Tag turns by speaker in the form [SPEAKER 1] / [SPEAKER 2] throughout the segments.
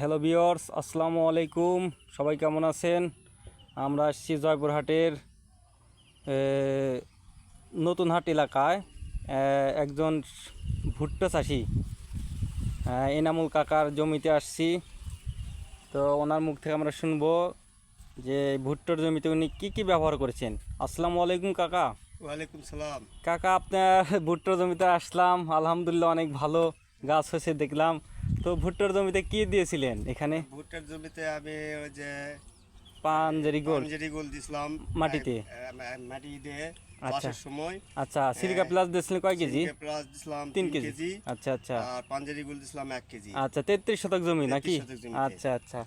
[SPEAKER 1] Hello বিয়র্স আসসালামু আলাইকুম। সবাই কেমন আছেন? আমরা আসছি জয়পুরহাটের নতুন হাট এলাকায় একজন ভুট্টা চাষি। এনামুল কাকার জমিতে আসছি। তো ওনার মুখ থেকে আমরা শুনব যে ভুট্টার জমিতে উনি কী কী ব্যবহার করেছেন। আসসালামু আলাইকুম কাকা।
[SPEAKER 2] ওয়ালাইকুম সালাম।
[SPEAKER 1] কাকা আপনার ভুট্টার জমিতে আসলাম আলহামদুলিল্লাহ অনেক ভালো গাছ হয়েছে দেখলাম। তো ভুট্টার জমিতে কি দিয়েছিলেন এখানে?
[SPEAKER 2] ভুট্টার জমিতে আমি ওই যে
[SPEAKER 1] পাঞ্জেরি গোল।
[SPEAKER 2] পাঞ্জেরি গোল দিছিলাম।
[SPEAKER 1] মাটিতে?
[SPEAKER 2] মাটি দিয়ে
[SPEAKER 1] আচ্ছা।
[SPEAKER 2] সময়।
[SPEAKER 1] আচ্ছা সিলিকা প্লাস দিয়েছিলেন কয় কেজি?
[SPEAKER 2] প্লাস দিছিলাম
[SPEAKER 1] তিন
[SPEAKER 2] তিন
[SPEAKER 1] কেজি।
[SPEAKER 2] কেজি।
[SPEAKER 1] আচ্ছা আচ্ছা।
[SPEAKER 2] আর পাঞ্জেরি গোল দিছিলাম এক কেজি।
[SPEAKER 1] আচ্ছা তেত্রিশ শতক জমি নাকি?
[SPEAKER 2] 33।
[SPEAKER 1] আচ্ছা আচ্ছা।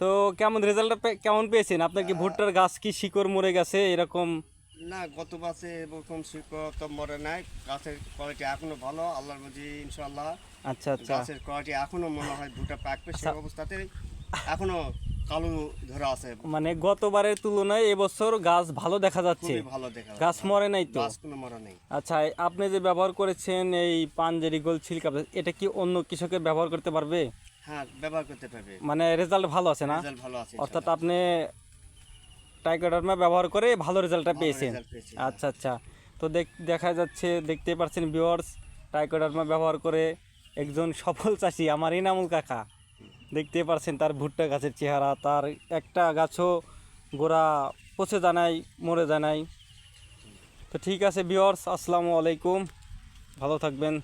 [SPEAKER 1] তো কেমন রেজাল্টটা কেমন পেয়েছেন? আপনার কি ভুট্টার গাছ কি শিকড় মরে গেছে? এরকম
[SPEAKER 2] না গত এরকম শিকড় তো মরে নাই গাছের কোয়ালিটি এখনও ভালো আল্লাহর বুঝি ইনশাল্লাহ
[SPEAKER 1] আচ্ছা আচ্ছা।
[SPEAKER 2] গাছের কোয়ালিটি এখনও মনে হয় ভুট্টা পাকবে সেই অবস্থাতে এখনও কালো ধরে আছে।
[SPEAKER 1] মানে গতবারের তুলনায় এবছর গাছ ভালো দেখা যাচ্ছে।
[SPEAKER 2] ভালো দেখা
[SPEAKER 1] গাছ মরে নাই তো?
[SPEAKER 2] গাছ কোনো মরা নেই।
[SPEAKER 1] আচ্ছা আপনি যে ব্যবহার করেছেন এই পাঞ্জেরি গোল সিল্ক এটা কি অন্য কৃষকের ব্যবহার করতে পারবে?
[SPEAKER 2] হ্যাঁ ব্যবহার করতে পারবে।
[SPEAKER 1] মানে রেজাল্ট ভালো আছে না?
[SPEAKER 2] রেজাল্ট ভালো আছে
[SPEAKER 1] অর্থাৎ আপনি টাইকোডার্মা ব্যবহার করে ভালো রেজাল্টটা পেয়েছেন। আচ্ছা আচ্ছা। তো দেখ যাচ্ছে দেখতে পাচ্ছেন ভিউয়ার্স টাইকোডার্মা ব্যবহার করে একজন সফল চাষি আমার ইনামুল কাকা। দেখতে পাচ্ছেন তার ভুট্টা গাছের চেহারা তার একটা গাছও গোড়া পচে জানাই মরে জানাই তো ঠিক আছে ভিউয়ার্স আসসালামু আলাইকুম। ভালো থাকবেন।